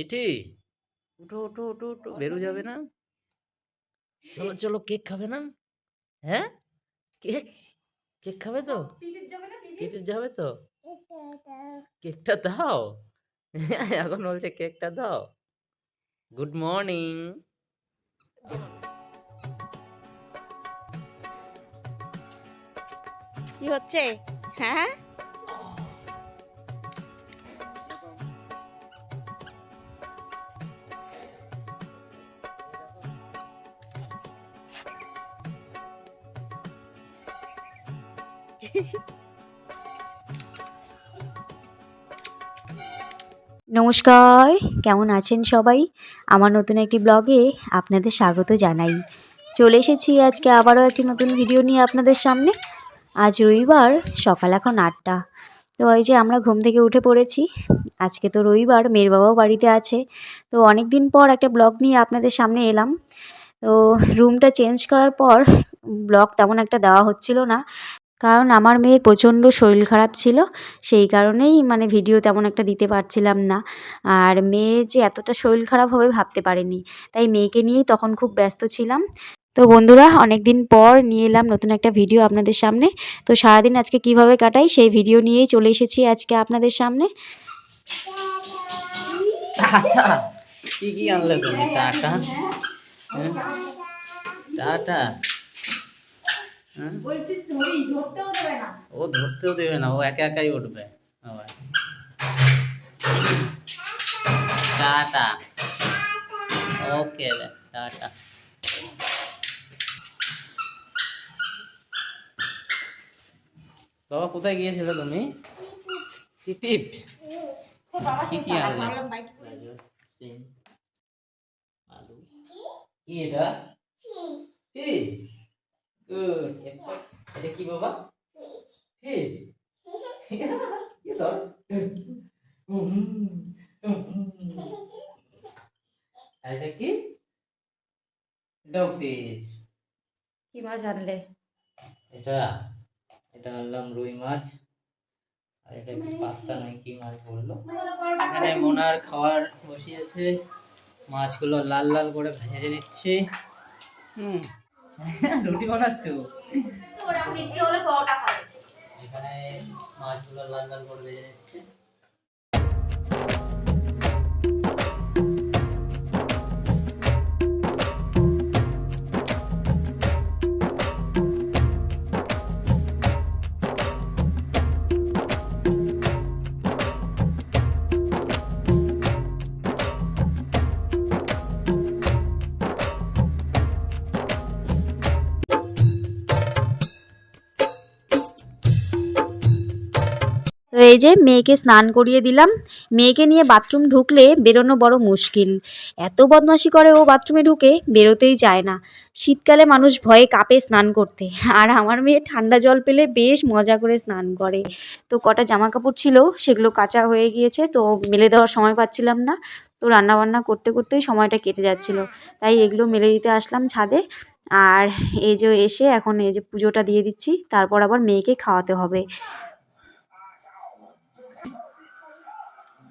মিঠি উঠো উঠো উঠো উঠো বেরো যাবে না? চলো চলো কেক খাবে না? হ্যাঁ? কেক? কেক খাবে তো? পিপিপ যাবে তো? কেকটা দাও? এখন বলছে কেকটা দাও। Good morning. কি হচ্ছে? হ্যাঁ? নমস্কার, কেমন আছেন সবাই? আমার নতুন একটি ব্লগে আপনাদের স্বাগত জানাই। চলে এসেছি আজকে আবারও একটি নতুন ভিডিও নিয়ে আপনাদের সামনে। আজ রবিবার, সকাল এখন আটটা। তো ওই যে আমরা ঘুম থেকে উঠে পড়েছি, আজকে তো রবিবার, মেয়ের বাবাও বাড়িতে আছে। তো অনেক দিন পর একটা ব্লগ নিয়ে আপনাদের সামনে এলাম। তো রুমটা চেঞ্জ করার পর ব্লগ তেমন একটা দেওয়া হচ্ছিল না। কারণ আমার মেয়ের প্রচণ্ড শরীর খারাপ ছিল, সেই কারণেই মানে ভিডিও তেমন একটা দিতে পারছিলাম না। আর মেয়ে যে এতটা শরীর খারাপ হবে ভাবতে পারিনি। তাই মেয়েকে নিয়েই তখন খুব ব্যস্ত ছিলাম। তো বন্ধুরা অনেক দিন পর নিয়ে এলাম নতুন একটা ভিডিও আপনাদের সামনে। তো সারাদিন আজকে কীভাবে কাটাই, সেই ভিডিও নিয়েই চলে এসেছি আজকে আপনাদের সামনে। টাটা। কি কি তুমি টাটা। হ্যাঁ? ও ধরতেও দেবে না ও একা একাই উঠবে। আবার টাটা। ওকে টাটা। বাবা কোথায় গিয়েছিলে তুমি? পিপিপ কি কি আনলে? সিম আলু। কি এটা? ফিশ গুড এটা কি বাবা? ফিশ কি ধর। এটা কি? এটাও ফিশ কি মাছ আনলে? এটা এটা আনলাম রুই মাছ। আর এটা কি পাস্তা নাই কি মাছ বলল? এখানে মোনার খাবার বসিয়েছে। মাছগুলো লাল লাল করে ভেজে নিচ্ছি। হুম। রুটি বানাচ্ছ? এখানে মাছগুলো লাল লাল করে ভেজে নিচ্ছে। তো এই যে মেয়েকে স্নান করিয়ে দিলাম। মেয়েকে নিয়ে বাথরুম ঢুকলে বেরোনো বড় মুশকিল। এত বদমাশি করে ও বাথরুমে ঢুকে বেরোতেই চায় না। শীতকালে মানুষ ভয়ে কাঁপে স্নান করতে। আর আমার মেয়ে ঠান্ডা জল পেলে বেশ মজা করে স্নান করে। তো কটা জামা কাপড় ছিল, সেগুলো কাঁচা হয়ে গিয়েছে, তো মেলে দেওয়ার সময় পাচ্ছিলাম না। তো রান্নাবান্না করতে করতেই সময়টা কেটে যাচ্ছিল। তাই এগুলো মেলে দিতে আসলাম ছাদে। আর এই যে এসে এখন এই যে পুজোটা দিয়ে দিচ্ছি, তারপর আবার মেয়েকে খাওয়াতে হবে।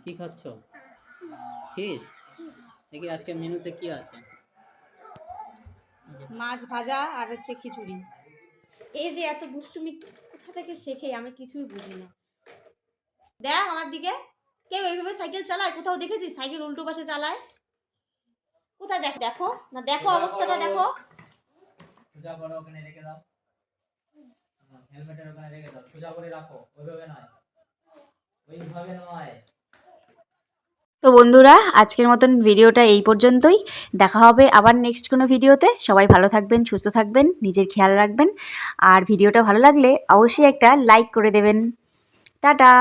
কি খাচ্ছ? ফিশ দেখি আজকে মেনুতে কি আছে? মাছ ভাজা আর হচ্ছে খিচুড়ি। এই যে এত দুষ্টুমি কোথা থেকে শেখে? আমি কিছুই বুঝি না। দেখ আমার দিকে। কেউ এইভাবে সাইকেল চালায়? কোথাও দেখেছিস সাইকেল উল্টো পাশে চালায়? কোথায় দেখ দেখো? না দেখো অবস্থাটা দেখো। সোজা করে ওখানে রেখে দাও। হেলমেটের ওখানে রেখে দাও। সোজা করে রাখো। ওইভাবে নয়। ওইভাবে নয়। তো বন্ধুরা, আজকের মতন ভিডিওটা এই পর্যন্তই। দেখা হবে আবার নেক্সট কোনো ভিডিওতে। সবাই ভালো থাকবেন, সুস্থ থাকবেন, নিজের খেয়াল রাখবেন। আর ভিডিওটা ভালো লাগলে অবশ্যই একটা লাইক করে দেবেন। টাটা!